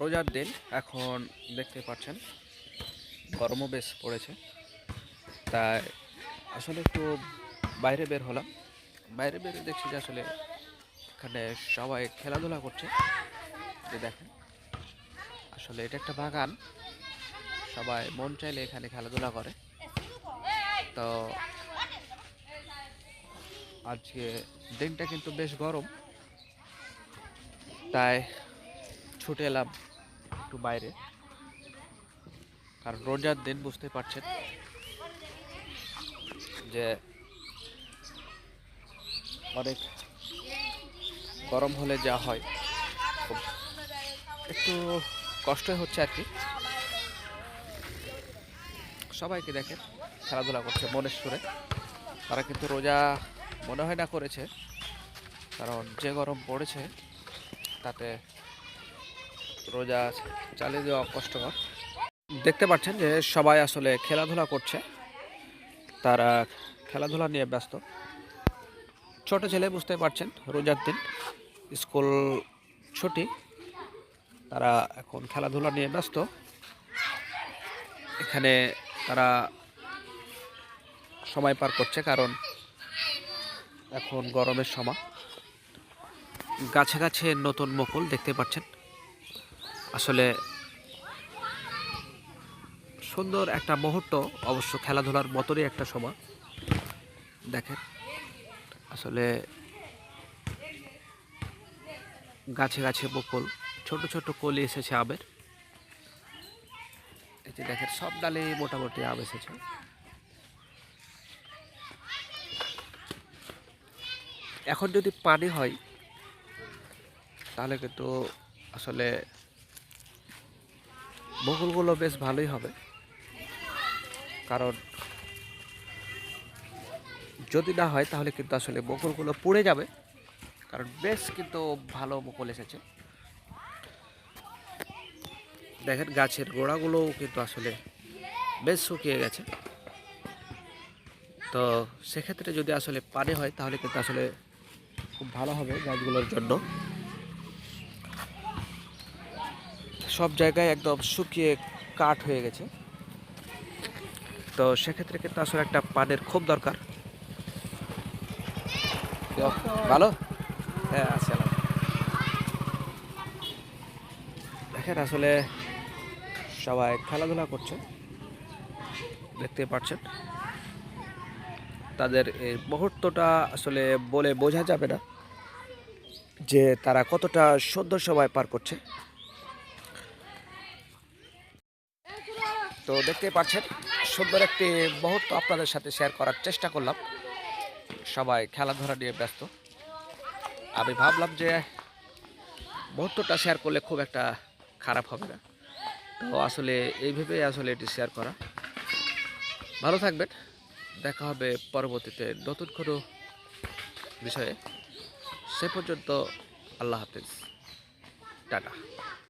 রোজার দিন এখন দেখতে পাচ্ছেন গরমও বেশ পড়েছে। তাই আসলে একটু বাইরে বের হলাম। বাইরে বেরে দেখছি যে আসলে এখানে সবাই খেলাধুলা করছে। যে দেখেন, আসলে এটা একটা বাগান। সবাই মন চাইলে এখানে খেলাধুলা করে। তো আজকে দিনটা কিন্তু বেশ গরম। তাই ছুটে এলাম একটু বাইরে। কারণ রোজার দিন বুঝতে পারছেন যে অনেক গরম হলে যা হয় একটু কষ্টই হচ্ছে আর কি। সবাইকে দেখেন, খেলাধুলা করছে মনের সুরে। তারা কিন্তু রোজা মনে হয় না করেছে, কারণ যে গরম পড়েছে, তাতে রোজা চালিয়ে দেওয়া কষ্টকর। দেখতে পাচ্ছেন যে সবাই আসলে খেলাধুলা করছে। তারা খেলাধুলা নিয়ে ব্যস্ত। ছোট ছেলে বুঝতে পারছেন, রোজার দিন স্কুল ছুটি। তারা এখন খেলাধুলা নিয়ে ব্যস্ত। এখানে তারা সময় পার করছে কারণ এখন গরমের সময়। গাছে গাছে নতুন মুকুল দেখতে পাচ্ছেন। আসলে সুন্দর একটা মুহূর্ত, অবশ্য খেলাধুলার মতনই একটা সময়। দেখেন, আসলে গাছে গাছে বকুল, ছোট ছোট কলি এসেছে আমের যে দেখেন, সব ডালে মোটামুটি আম এসেছে। এখন যদি পানি হয়, তাহলে কিন্তু আসলে বকুলগুলো বেশ ভালোই হবে। কারণ যদি না হয় তাহলে কিন্তু আসলে বকুলগুলো পুড়ে যাবে। কারণ বেশ কিন্তু ভালো বকুল এসেছে। দেখেন গাছের গোড়াগুলোও কিন্তু আসলে বেশ শুকিয়ে গেছে। তো সেক্ষেত্রে যদি আসলে পানি হয় তাহলে কিন্তু আসলে খুব ভালো হবে গাছগুলোর জন্য। সব জায়গায় একদম শুকিয়ে কাঠ হয়ে গেছে। তো সেক্ষেত্রে কিন্তু আসলে একটা পানের খুব দরকার। ভালো? হ্যাঁ আছে দেখেন আসলে সবাই খেলাধুলা করছে। দেখতে পাচ্ছেন। তাদের এই মুহূর্তটা আসলে বলে বোঝা যাবে না যে তারা কতটা সদ্য সময় পার করছে। তো দেখতে পাচ্ছেন, সুন্দর একটি মুহূর্ত আপনাদের সাথে শেয়ার করার চেষ্টা করলাম। সবাই খেলাধুলা নিয়ে ব্যস্ত। আমি ভাবলাম যে মুহূর্তটা শেয়ার করলে খুব একটা খারাপ হবে না। তো আসলে এইভাবে আসলে এটি শেয়ার করা। ভালো থাকবেন। দেখা হবে পরবর্তীতে নতুন কোনো বিষয়ে। সে পর্যন্ত আল্লাহ হাফিজ। টাটা।